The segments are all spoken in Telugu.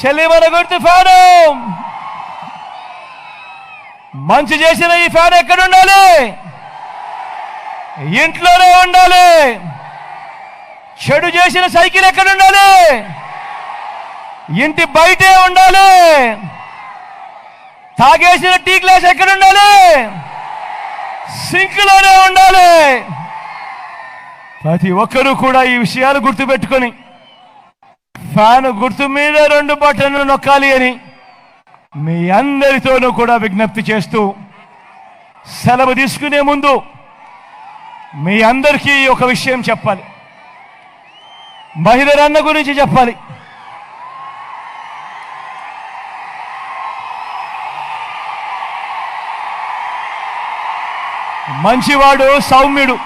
చెల్లిమల గుర్తు ఫ్యాను మంచి చేసిన ఈ ఫ్యాన్ ఎక్కడ ఉండాలి? ఇంట్లోనే ఉండాలి. చెడు చేసిన సైకిల్ ఎక్కడ ఉండాలి? ఇంటి బయటే ఉండాలి. తాగేసిన టీ గ్లాస్ ఎక్కడ ఉండాలి? సింక్లోనే ఉండాలి. ప్రతి ఒక్కరూ కూడా ఈ విషయాలు గుర్తుపెట్టుకొని ఫ్యాన్ గుర్తు మీద రెండు బటన్లు నొక్కాలి అని మీ అందరితోనూ కూడా విజ్ఞప్తి చేస్తూ సెలవు తీసుకునే ముందు మీ అందరికీ ఒక విషయం చెప్పాలి. మహిళ అన్న గురించి చెప్పాలి. మంచివాడు సౌమ్యుడు.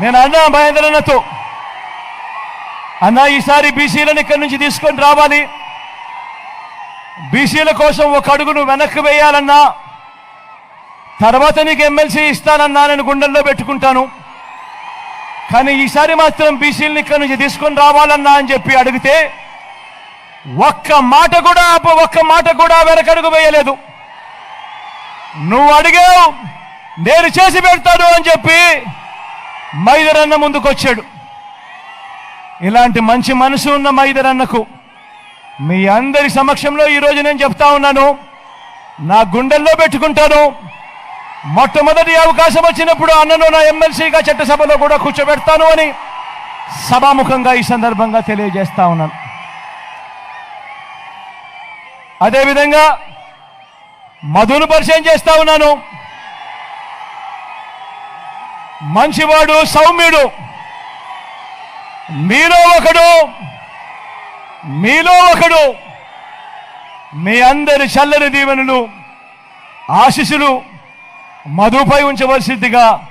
నేను అన్నా మహేంద్రన్నతో అన్న ఈసారి బీసీలను ఇక్కడి నుంచి తీసుకొని రావాలి. బీసీల కోసం ఒక అడుగును వెనక్కి వేయాలన్నా తర్వాత నీకు ఎమ్మెల్సీ ఇస్తానన్నా నేను గుండెల్లో పెట్టుకుంటాను. కానీ ఈసారి మాత్రం బీసీలను ఇక్కడి నుంచి తీసుకొని రావాలన్నా అని చెప్పి అడిగితే ఒక్క మాట కూడా ఒక్క మాట కూడా వెనకడుగు వేయలేదు. నువ్వు అడిగావు నేను చేసి పెడతాను అని చెప్పి మైదరన్న ముందుకొచ్చాడు. ఇలాంటి మంచి మనసు ఉన్న మైదరన్నకు మీ అందరి సమక్షంలో ఈరోజు నేను చెప్తా ఉన్నాను. నా గుండెల్లో పెట్టుకుంటాను. మొట్టమొదటి అవకాశం వచ్చినప్పుడు అన్నను నా ఎమ్మెల్సీగా చట్టసభలో కూడా కూర్చోబెడతాను అని సభాముఖంగా ఈ సందర్భంగా తెలియజేస్తా ఉన్నాను. అదేవిధంగా మధును పరిచయం చేస్తా ఉన్నాను. మంచివాడు సౌమ్యుడు. మీలో ఒకడు మీలో ఒకడు మీ అందరి చల్లని దీవెనలు ఆశీస్సులు మధుపై ఉంచవలసిందిగా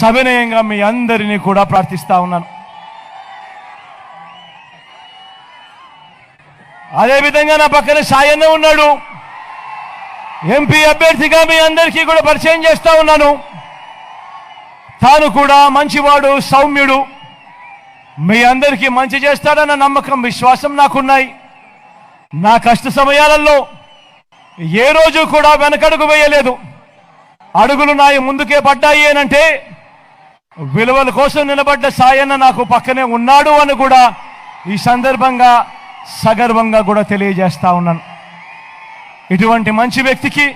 సవినయంగా మీ అందరినీ కూడా ప్రార్థిస్తా ఉన్నాను. అదేవిధంగా నా పక్కన సాయన్న ఉన్నాడు. ఎంపీ అభ్యర్థిగా మీ అందరికీ కూడా పరిచయం చేస్తా ఉన్నాను. తాను కూడా మంచివాడు సౌమ్యుడు. మీ అందరికీ మంచి చేస్తాడన్న నమ్మకం విశ్వాసం నాకున్నాయి. నా కష్ట సమయాలలో ఏ రోజు కూడా వెనకడుగు వేయలేదు. అడుగులు నాయి ముందుకే పడ్డాయి అనంటే విలువల కోసం నిలబడ్డ సాయన్న నాకు పక్కనే ఉన్నాడు అని కూడా ఈ సందర్భంగా సగర్వంగా కూడా తెలియజేస్తా ఉన్నాను. ఇటువంటి మంచి వ్యక్తికి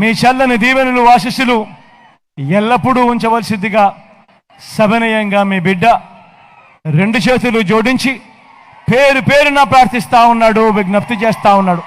మీ చల్లని దీవెనలు ఆశీస్సులు ఎల్లప్పుడూ ఉంచవలసిందిగా సవినయంగా మీ బిడ్డ రెండు చేతులు జోడించి పేరు పేరున ప్రార్థిస్తా ఉన్నాడు విజ్ఞప్తి చేస్తా ఉన్నాడు.